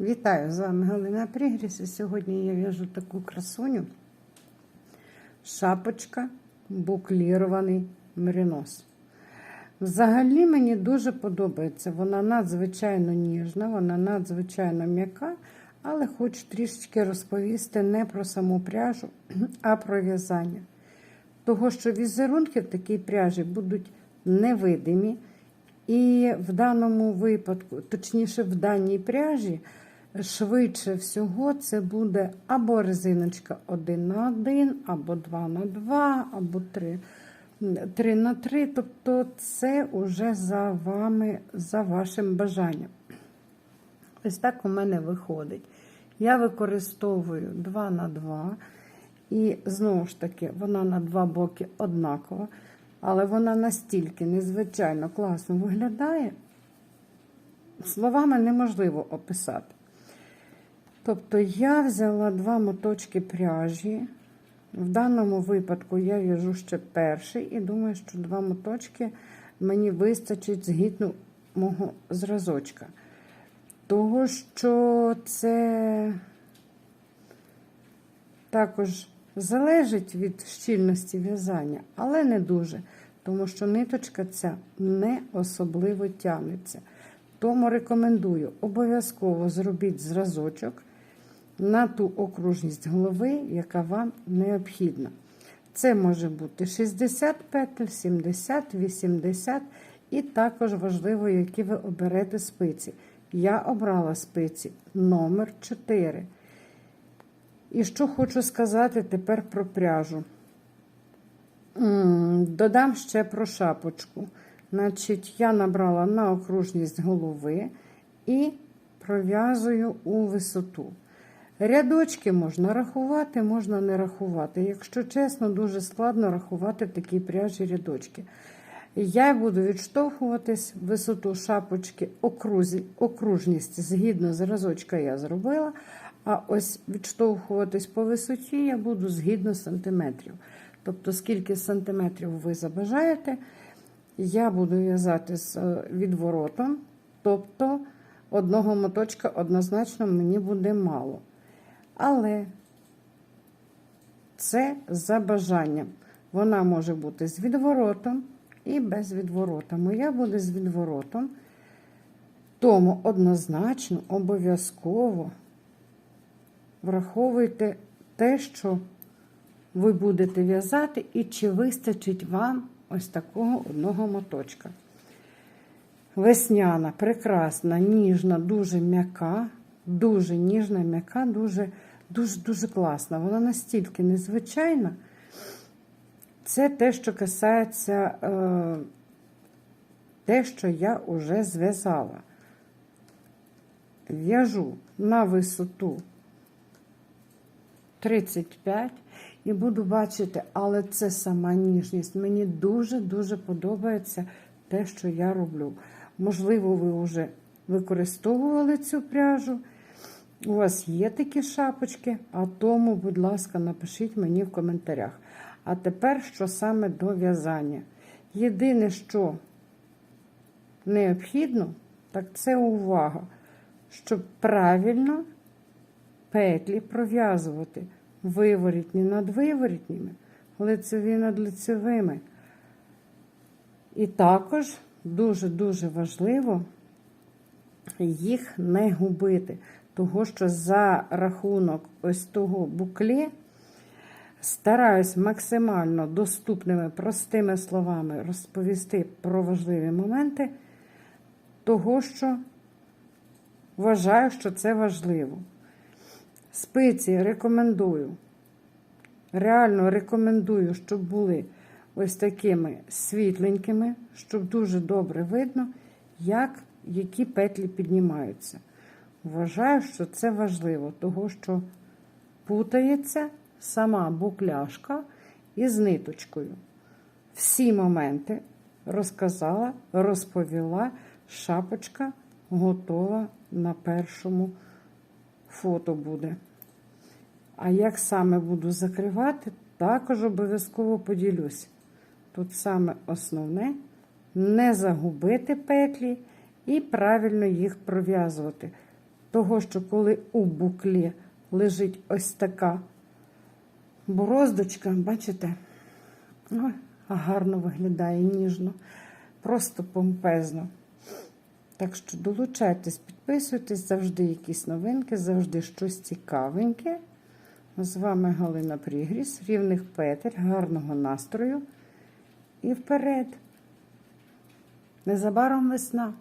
Вітаю, з вами Галина Пригріс. І сьогодні я в'яжу таку красуню. Шапочка, буклірований меринос. Взагалі мені дуже подобається. Вона надзвичайно ніжна, вона надзвичайно м'яка, але хочу трішечки розповісти не про саму пряжу, а про в'язання. Того, що візерунки в такій пряжі будуть невидимі. І в даному випадку, точніше, в даній пряжі, швидше всього, це буде або резиночка 1 на 1, або 2 на 2, або 3, 3 на 3. Тобто це вже за вами, за вашим бажанням. Ось так у мене виходить. Я використовую 2 на 2, і знову ж таки, вона на два боки однакова. Але вона настільки незвичайно класно виглядає, словами неможливо описати. Тобто я взяла два моточки пряжі. В даному випадку я в'яжу ще перший, і думаю, що два моточки мені вистачить згідно мого зразочка. Того, що це також залежить від щільності в'язання, але не дуже, тому що ниточка ця не особливо тягнеться. Тому рекомендую обов'язково зробіть зразочок на ту окружність голови, яка вам необхідна. Це може бути 60 петель, 70, 80, і також важливо, які ви оберете спиці. Я обрала спиці номер 4. І що хочу сказати тепер про пряжу. Додам ще про шапочку. Значить, я набрала на окружність голови і пров'язую у висоту. Рядочки можна рахувати, можна не рахувати. Якщо чесно, дуже складно рахувати такі пряжі рядочки. Я буду відштовхуватись висоту шапочки, окружність згідно зразочка я зробила. А ось відштовхуватись по висоті я буду згідно сантиметрів. Тобто, скільки сантиметрів ви забажаєте, я буду в'язати з е, відворотом. Тобто, одного моточка однозначно мені буде мало. Але це за бажанням. Вона може бути з відворотом і без відворота. Моя буде з відворотом. Тому однозначно, обов'язково враховуйте те, що ви будете в'язати, і чи вистачить вам ось такого одного моточка. Весняна, прекрасна, ніжна, дуже м'яка, дуже ніжна, м'яка, дуже дуже дуже класна. Вона настільки незвичайна. Це те, що касається е, те, що я вже зв'язала. В'яжу на висоту 35 і буду бачити, але це сама ніжність. Мені дуже-дуже подобається те, що я роблю. Можливо, ви вже використовували цю пряжу. У вас є такі шапочки, а тому, будь ласка, напишіть мені в коментарях. А тепер, що саме до в'язання. Єдине, що необхідно, так це увага, щоб правильно петлі пров'язувати виворітні над виворітніми, лицеві над лицевими. І також дуже-дуже важливо їх не губити, того що за рахунок ось того буклі стараюсь максимально доступними, простими словами розповісти про важливі моменти, того, що вважаю, що це важливо. Спиці рекомендую. Реально рекомендую, щоб були ось такими світленькими, щоб дуже добре видно, як які петлі піднімаються. Вважаю, що це важливо, того що путається сама букляшка із ниточкою. Всі моменти розказала, розповіла, шапочка готова на першому фото буде. А як саме буду закривати, також обов'язково поділюсь. Тут саме основне не загубити петлі і правильно їх пров'язувати. Того, що коли у буклі лежить ось така бороздочка, бачите? Ой, гарно виглядає ніжно, просто помпезно. Так що долучайтесь, підписуйтесь, завжди якісь новинки, завжди щось цікавеньке. З вами Галина Прігріс, рівних петель, гарного настрою і вперед. Незабаром весна.